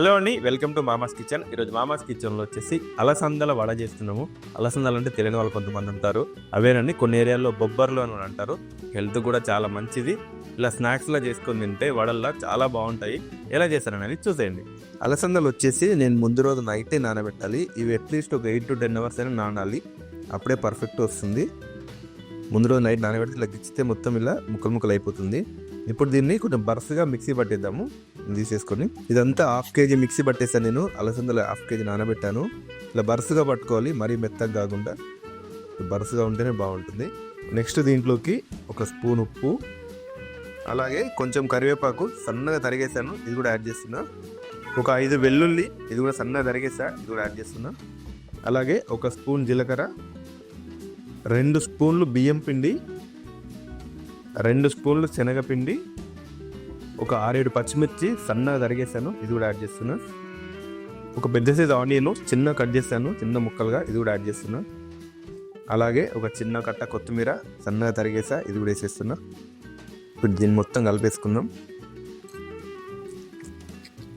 Hello అండి welcome to మామాస్ kitchen. ఈరోజు మామాస్ కిచెన్లో వచ్చేసి అలసందల వడ చేస్తున్నాము. అలసందలు అంటే తెలియని వాళ్ళు కొంతమంది ఉంటారు. అవేనండి కొన్ని ఏరియాల్లో బొబ్బర్లు అని అంటారు. హెల్త్ కూడా చాలా మంచిది. ఇలా స్నాక్స్లా చేసుకొని తింటే వడల్లా చాలా బాగుంటాయి. ఎలా చేస్తారనేది చూసేయండి. అలసందలు వచ్చేసి నేను ముందు రోజు నైటే నానబెట్టాలి. ఇవి అట్లీస్ట్ ఒక ఎయిట్ టు టెన్ అవర్స్ అయినా నానాలి. అప్పుడే పర్ఫెక్ట్ వస్తుంది. ముందు రోజు నైట్ నానబెడితే ఇలా గిచ్చితే మొత్తం ఇలా ముక్కలు ముక్కలు అయిపోతుంది. ఇప్పుడు దీన్ని కొంచెం బరసగా మిక్సీ పట్టేద్దాము. తీసేసుకొని ఇదంతా హాఫ్ కేజీ మిక్సీ పట్టేసాను నేను. అలసందలు హాఫ్ కేజీ నానబెట్టాను. ఇలా బరుసగా పట్టుకోవాలి మరీ మెత్తగా కాకుండా. బరుసగా ఉంటేనే బాగుంటుంది. నెక్స్ట్ దీంట్లోకి ఒక స్పూన్ ఉప్పు అలాగే కొంచెం కరివేపాకు సన్నగా తరిగేసాను ఇది కూడా యాడ్ చేస్తున్నా. ఒక ఐదు వెల్లుల్లి ఇది కూడా సన్నగా తరిగేసా ఇది కూడా యాడ్ చేస్తున్నా. అలాగే ఒక స్పూన్ జీలకర్ర రెండు స్పూన్లు బియ్యం పిండి రెండు స్పూన్లు శనగపిండి ఒక ఆరేడు పచ్చిమిర్చి సన్నగా తరిగేసాను ఇది కూడా యాడ్ చేస్తున్నాను ఒక పెద్ద సైజ్ ఆనియన్ చిన్న కట్ చేశాను చిన్న ముక్కలుగా ఇది కూడా యాడ్ చేస్తున్నాను అలాగే ఒక చిన్న కట్ట కొత్తిమీర సన్నగా తరిగేసా ఇది కూడా వేసేస్తున్నా. ఇప్పుడు దీన్ని మొత్తం కలిపేసుకుందాం.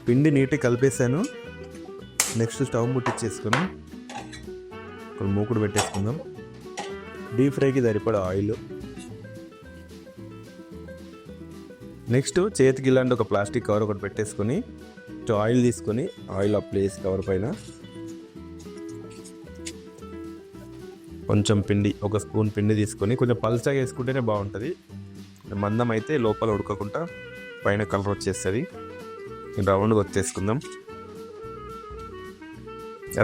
పిండి నీట్గా కలిపేసాను నెక్స్ట్ స్టవ్ ముట్టించేసుకున్నాం ఒక మూకుడు పెట్టేసుకుందాం. డీప్ ఫ్రైకి సరిపడా ఆయిల్. నెక్స్ట్ చేతికి ఇలాంటి ఒక ప్లాస్టిక్ కవర్ ఒకటి పెట్టేసుకొని ఆయిల్ తీసుకొని ఆయిల్ అప్లై చేసి కవర్ పైన కొంచెం పిండి ఒక స్పూన్ పిండి తీసుకొని కొంచెం పల్చగా వేసుకుంటేనే బాగుంటుంది. మందం అయితే లోపల ఉడకకుండా పైన కలర్ వచ్చేస్తుంది. రౌండ్గా వచ్చేసుకుందాం.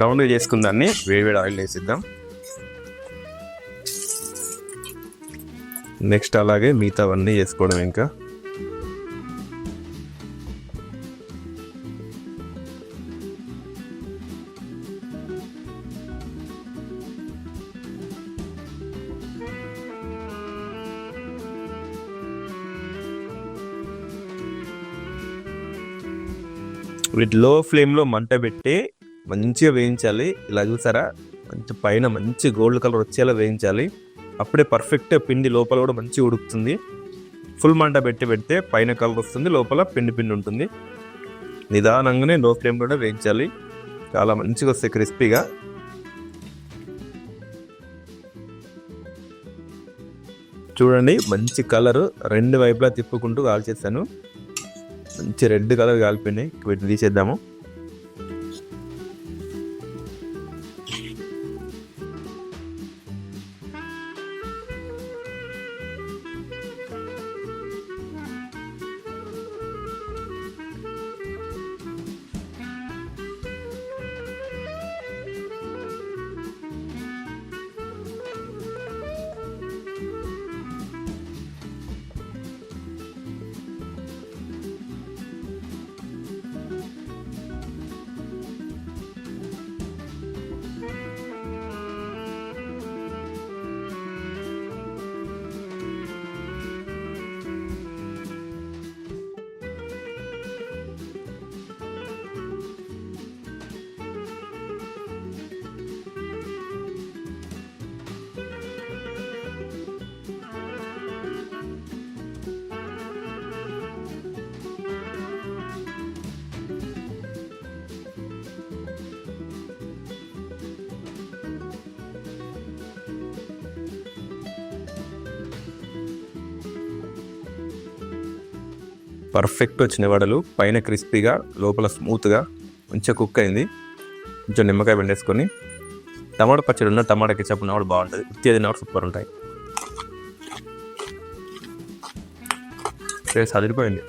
రౌండ్గా చేసుకుందాన్ని వేడివేడి ఆయిల్ వేసిద్దాం. నెక్స్ట్ అలాగే మిగతావన్నీ చేసుకోవడం ఇంకా. వీటి లో ఫ్లేమ్లో మంట పెట్టి మంచిగా వేయించాలి. ఇలా చూసారా? మంచి పైన మంచి గోల్డ్ కలర్ వచ్చేలా వేయించాలి. అప్పుడే పర్ఫెక్ట్ పిండి లోపల కూడా మంచిగా ఉడుకుతుంది. ఫుల్ మంట పెట్టి పెడితే పైన కలర్ వస్తుంది లోపల పిండి పిండి ఉంటుంది. నిదానంగానే లో ఫ్లేమ్లోనే వేయించాలి. చాలా మంచిగా వస్తాయి క్రిస్పీగా. చూడండి మంచి కలర్ రెండు వైపులా తిప్పుకుంటూ కాల్ చేశాను మంచి రెడ్ కలర్ కాలిపోయినాయి. వీటిని తీసేద్దాము. పర్ఫెక్ట్ వచ్చిన వడలు పైన క్రిస్పీగా లోపల స్మూత్గా మంచిగా కుక్ అయింది. కొంచెం నిమ్మకాయ వెండేసుకొని టమాటా పచ్చడి ఉన్న టమాటా కెచప్ ఉన్న బాగుంటుంది. ఉత్తి తిన్నవాడు సూపర్ ఉంటాయి. టేస్ట్ అదిరిపోయింది.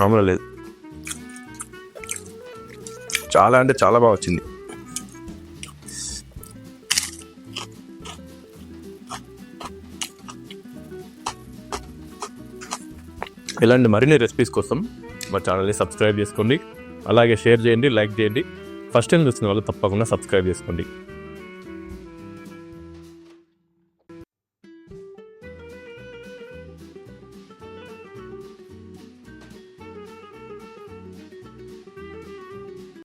మామూలు లేదు. చాలా అంటే చాలా బాగా వచ్చింది. ఇలాంటి మరిన్ని రెసిపీస్ కోసం మా ఛానల్ని సబ్స్క్రైబ్ చేసుకోండి. అలాగే షేర్ చేయండి లైక్ చేయండి. ఫస్ట్ టైం చూస్తున్న వాళ్ళు తప్పకుండా సబ్స్క్రైబ్ చేసుకోండి.